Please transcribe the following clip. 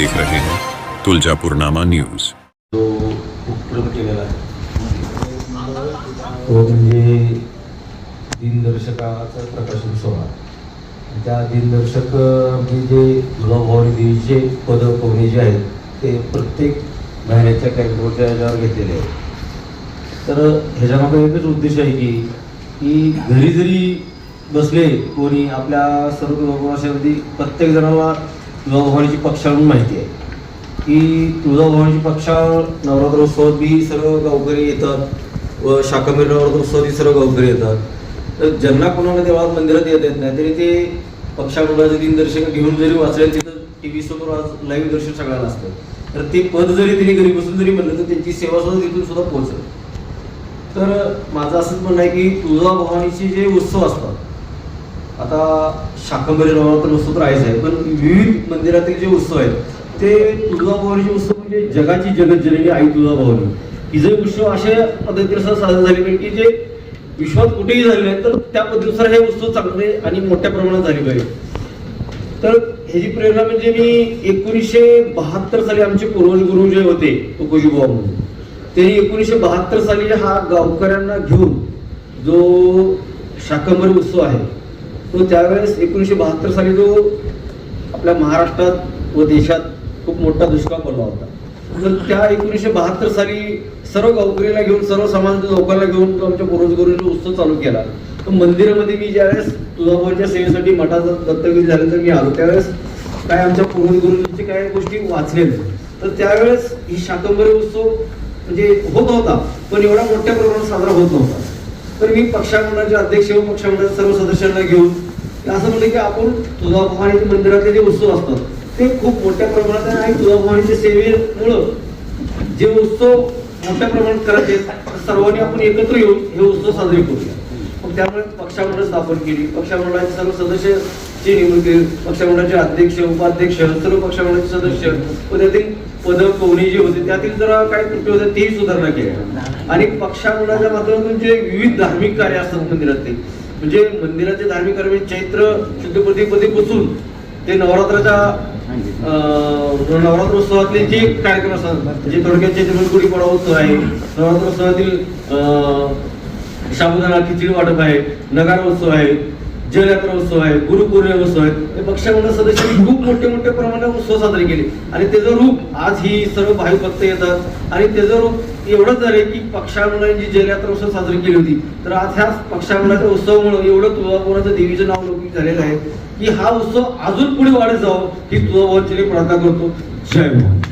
देख रहे हैं। तुलजापुरनामा न्यूज। तो उपक्रम केलेला आहे तो म्हणजे दिनदर्शकाचा प्रकाशन सोहळा। त्या दिनदर्शक म्हणजे जे देवीचे पद पवनी जे आहेत ते प्रत्येक महिन्याच्या कार्यक्रमाच्या याच्यावर घेतलेले आहेत. तर ह्याच्यामागे एकच उद्देश आहे की की घरी जरी बसले कोणी आपल्या सर्व भाषेमध्ये प्रत्येक जणाला तुळजाभवानीची पक्षा म्हणून माहिती आहे. की तुळजाभवानीची पक्षा नवरात्रोत्सवात बी सर्व गावकरी येतात व शाकांबरी नवरात्रोत्सवात सर्व गावकरी येतात. तर ज्यांना कोणाला देवळात मंदिरात येत येत नाही तरी ते पक्षा मंडळाचं दिनदर्शन घेऊन जरी वाचले तिथं टी व्ही समोर आज लाईव्ह दर्शन सगळ्याला असतं. तर ते पद जरी त्यांनी घरी बसून जरी म्हणलं तर त्यांची सेवा सुद्धा तिथून सुद्धा पोहोचल. तर माझं असंच म्हणणं आहे की तुळजाभवानीचे जे उत्सव असतात आता शाकंभरी नवरात्र उत्सव तर आहेच आहे पण विविध मंदिरातील जे उत्सव आहेत ते तुळजाभवानीचे उत्सव म्हणजे जगाची जगत आई तुळजाभवानी. ही जे उत्सव अशा पद्धतीने साजरे झाले पाहिजे की जे विश्वात कुठेही झाले नाही तर त्या पद्धतीनुसार हे उत्सव चांगले आणि मोठ्या प्रमाणात झाले पाहिजे. तर ह्याची प्रेरणा म्हणजे मी एकोणीसशे बहात्तर साली आमचे पूर्वज गुरु जे होते तुकोजी बुवा म्हणून त्यांनी एकोणीसशे बहात्तर साली हा गावकऱ्यांना घेऊन जो शाकंभरी उत्सव आहे तो त्यावेळेस एकोणीसशे बहात्तर साली जो आपल्या महाराष्ट्रात व देशात खूप मोठा दुष्काळ पडला होता. तर त्या एकोणीसशे बहात्तर साली सर्व गावकरीला घेऊन सर्व समाज लोकांना घेऊन तो आमच्या पूर्वजगुरूंनी उत्सव चालू केला. तर मंदिरामध्ये मी ज्यावेळेस तुळजापूरच्या सेवेसाठी मठाचा दत्तगिरी झालं तर मी आलो त्यावेळेस काय आमच्या पूर्वजगुरूंची काही काय गोष्टी वाचलेल्या तर त्यावेळेस ही शाकंभरी उत्सव म्हणजे होत होता पण एवढा मोठ्या प्रमाणात साजरा होत नव्हता. तर मी पक्षामंडळाचे अध्यक्ष व पक्षामंडळाच्या सर्व सदस्यांना घेऊन असं म्हणलं की आपण तुळजाभवानी मंदिरातले जे उत्सव असतात ते खूप मोठ्या प्रमाणात आहे आणि तुळजाभवानीच्या सेवेमुळं जे उत्सव मोठ्या प्रमाणात करायचे सर्वांनी आपण एकत्र येऊन हे उत्सव साजरे करूया. मग त्यामुळे पक्षामंडळ स्थापन केली. पक्षामंडळाचे सर्व सदस्य ची निवड केली पक्षामंडळाचे अध्यक्ष उपाध्यक्ष सर्व पक्षामंडळाचे सदस्य. व त्यातील पद कोणी जे होते त्यातील जरा काय त्रुटी होत्या तेही सुधारणा केल्या. आणि पक्षामंडळाच्या माध्यमातून जे विविध धार्मिक कार्य असतात मंदिरातले म्हणजे मंदिराचे धार्मिक कार्य म्हणजे चैत्र शुद्ध प्रतिपदेपासून ते नवरात्राच्या अं, नवरात्रोत्सवातले जे कार्यक्रम असतात म्हणजे थोडक्यात चैत्र गुढीपाडा उत्सव आहे नवरात्रोत्सवातील अं, साबुदाणा खिचडी वाटप आहे नगारोत्सव आहे जययात्रा उत्सव आहे गुरुपौर्णिमा उत्सव आहे. हे सदस्यांनी खूप मोठे मोठ्या प्रमाणात उत्सव साजरे केले. आणि त्याचं रूप आज ही सर्व भावी भक्त येतात. आणि त्याचं रूप एवढंच झालं की पक्षामंडळांची जययात्रा उत्सव साजरी केली होती तर आज ह्या पक्षामंडळाच्या उत्सवामुळे एवढं तुळजापुराचं देवीचं नाव लौकिक झालेलं आहे की हा उत्सव अजून पुढे वाढत जावं ही तुळजाभवानीची प्रार्थना करतो. जय भवानी.